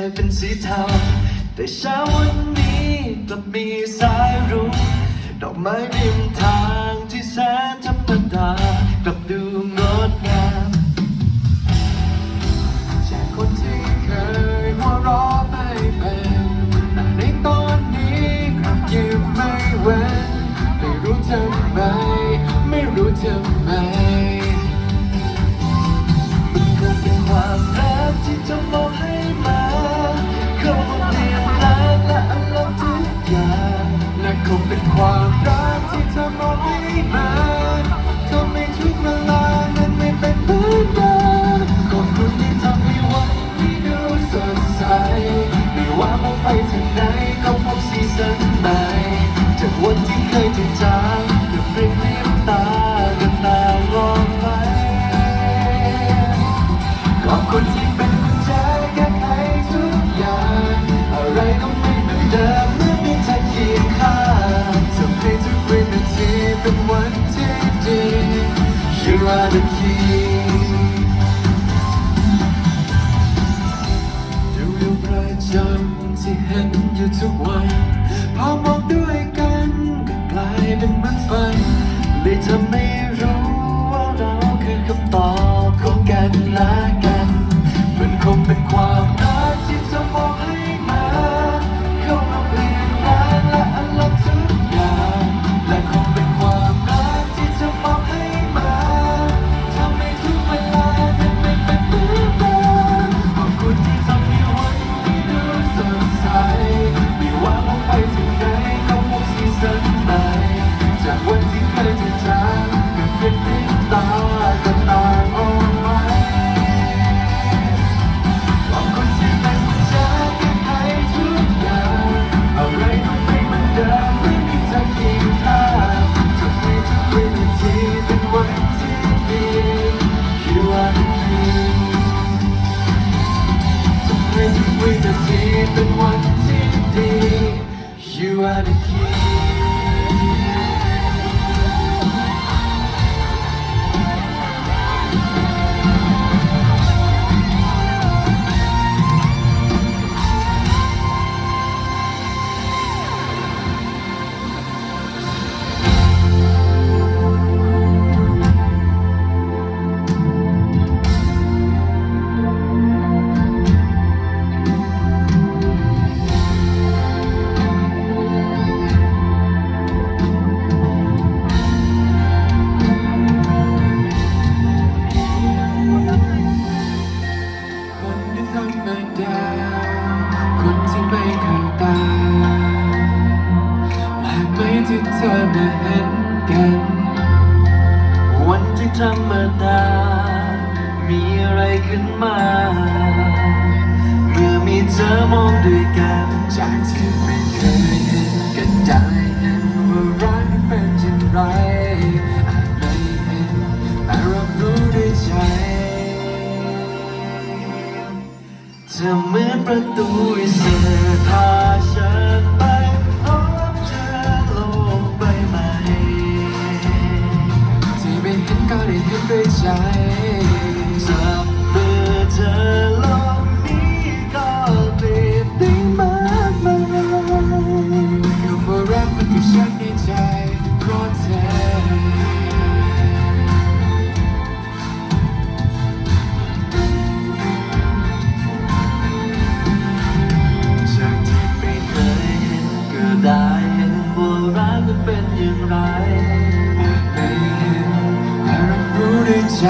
ยเป็นสีเทา แต่เช้าวันนี้กลับมีสายรุ้งดอกไม้ริมทางที่แสนธรรมดากลับดู จำที่เห็นอยู่ทุกวัน พอมองด้วยกันก็กลายเป็นมันฝันเลยทำให้รู้ আর কি? คนที่ไม่เคยตาแปลกไหมที่เธอมาเห็นกัน วันที่ธรรมดา มีอะไรขึ้นมา เมื่อมีเธอมองด้วยกันจากที่ ประตูวิเศษพาฉันไปพบเจอโลกใบใหม่ที่ไม่เห็นก็ได้เห็นด้วยใจ ใจ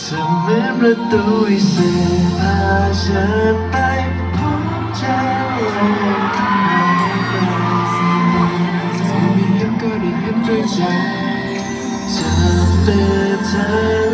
เเหมือนประตูวิเศษพาฉันไปพบเจอเธอมีเพียงก็ได้เห็นด้วยใจเธอเป็นเธอ